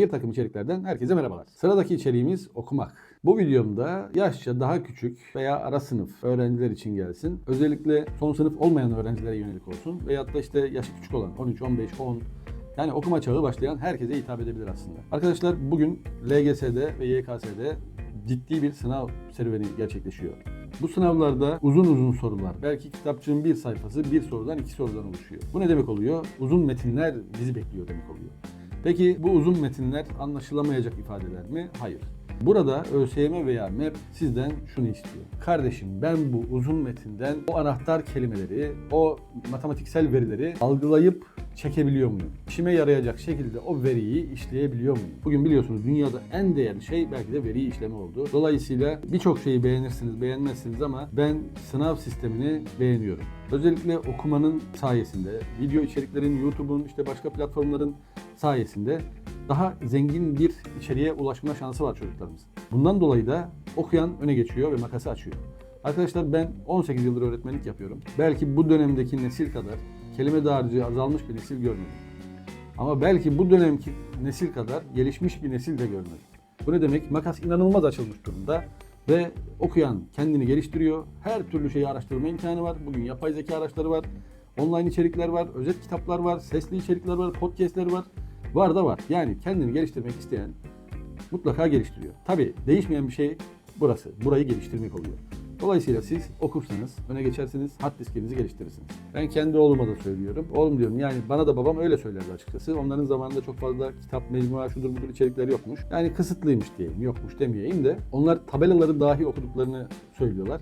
Bir takım içeriklerden herkese merhabalar. Sıradaki içeriğimiz okumak. Bu videomda yaşça daha küçük veya ara sınıf öğrenciler için gelsin. Özellikle son sınıf olmayan öğrencilere yönelik olsun. Veyahut da işte yaşı küçük olan 13, 15, 10 yani okuma çağı başlayan herkese hitap edebilir aslında. Arkadaşlar bugün LGS'de ve YKS'de ciddi bir sınav serüveni gerçekleşiyor. Bu sınavlarda uzun uzun sorular. Belki kitapçığın bir sayfası bir sorudan iki sorudan oluşuyor. Bu ne demek oluyor? Uzun metinler bizi bekliyor demek oluyor. Peki bu uzun metinler anlaşılamayacak ifadeler mi? Hayır. Burada ÖSYM veya MEP sizden şunu istiyor. Kardeşim ben bu uzun metinden o anahtar kelimeleri, o matematiksel verileri algılayıp çekebiliyor muyum? İşime yarayacak şekilde o veriyi işleyebiliyor muyum? Bugün biliyorsunuz dünyada en değerli şey belki de veriyi işleme oldu. Dolayısıyla birçok şeyi beğenirsiniz, beğenmezsiniz ama ben sınav sistemini beğeniyorum. Özellikle okumanın sayesinde, video içeriklerin, YouTube'un, işte başka platformların sayesinde daha zengin bir içeriğe ulaşma şansı var çocuklarımızın. Bundan dolayı da okuyan öne geçiyor ve makası açıyor. Arkadaşlar ben 18 yıldır öğretmenlik yapıyorum. Belki bu dönemdeki nesil kadar kelime dağarcığı azalmış bir nesil görmedim. Ama belki bu dönemki nesil kadar gelişmiş bir nesil de görmedim. Bu ne demek? Makas inanılmaz açılmış durumda ve okuyan kendini geliştiriyor. Her türlü şeyi araştırma imkanı var. Bugün yapay zeka araçları var. Online içerikler var, özet kitaplar var, sesli içerikler var, podcastler var. Var da var. Yani kendini geliştirmek isteyen mutlaka geliştiriyor. Tabii değişmeyen bir şey burası. Burayı geliştirmek oluyor. Dolayısıyla siz okursanız, öne geçersiniz, hard diskinizi geliştirirsiniz. Ben kendi oğluma da söylüyorum. Oğlum diyorum yani bana da babam öyle söylerdi açıkçası. Onların zamanında çok fazla kitap, mecmua, şudur budur içerikler yokmuş. Yani kısıtlıymış diyeyim, yokmuş demeyeyim de. Onlar tabelaları dahi okuduklarını söylüyorlar.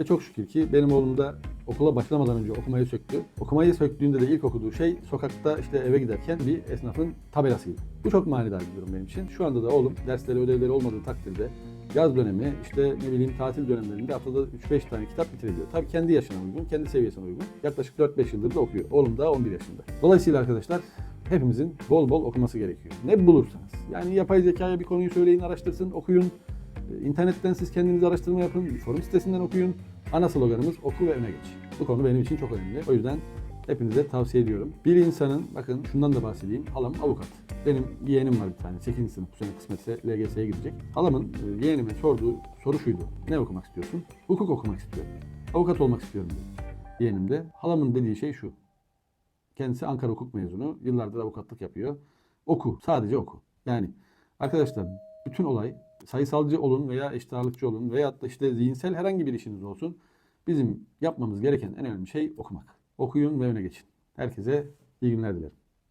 Ve çok şükür ki benim oğlum da okula başlamadan önce okumayı söktü. Okumayı söktüğünde de ilk okuduğu şey sokakta işte eve giderken bir esnafın tabelasıydı. Bu çok manidar bir durum benim için. Şu anda da oğlum dersleri ödevleri olmadığı takdirde yaz dönemi işte ne bileyim tatil dönemlerinde haftada 3-5 tane kitap bitirebiliyor. Tabii kendi yaşına uygun, kendi seviyesine uygun. Yaklaşık 4-5 yıldır da okuyor. Oğlum da 11 yaşında. Dolayısıyla arkadaşlar hepimizin bol bol okuması gerekiyor. Ne bulursanız. Yani yapay zekaya bir konuyu söyleyin, araştırsın, okuyun. İnternetten siz kendiniz araştırma yapın, forum sitesinden okuyun. Ana sloganımız oku ve öne geç. Bu konu benim için çok önemli. O yüzden hepinize tavsiye ediyorum. Bir insanın, bakın şundan da bahsedeyim. Halam avukat. Benim yeğenim var bir tane. 8. sınıf bu sene kısmetse LGS'ye gidecek. Halamın e, yeğenime sorduğu soru şuydu. Ne okumak istiyorsun? Hukuk okumak istiyorum. Avukat olmak istiyorum dedi. Yeğenim de. Halamın dediği şey şu. Kendisi Ankara hukuk mezunu. Yıllardır avukatlık yapıyor. Oku. Sadece oku. Yani arkadaşlar bütün olay sayısalcı olun veya eşit ağırlıkçı olun veya da işte zihinsel herhangi bir işiniz olsun. Bizim yapmamız gereken en önemli şey okumak. Okuyun ve öne geçin. Herkese iyi günler dilerim.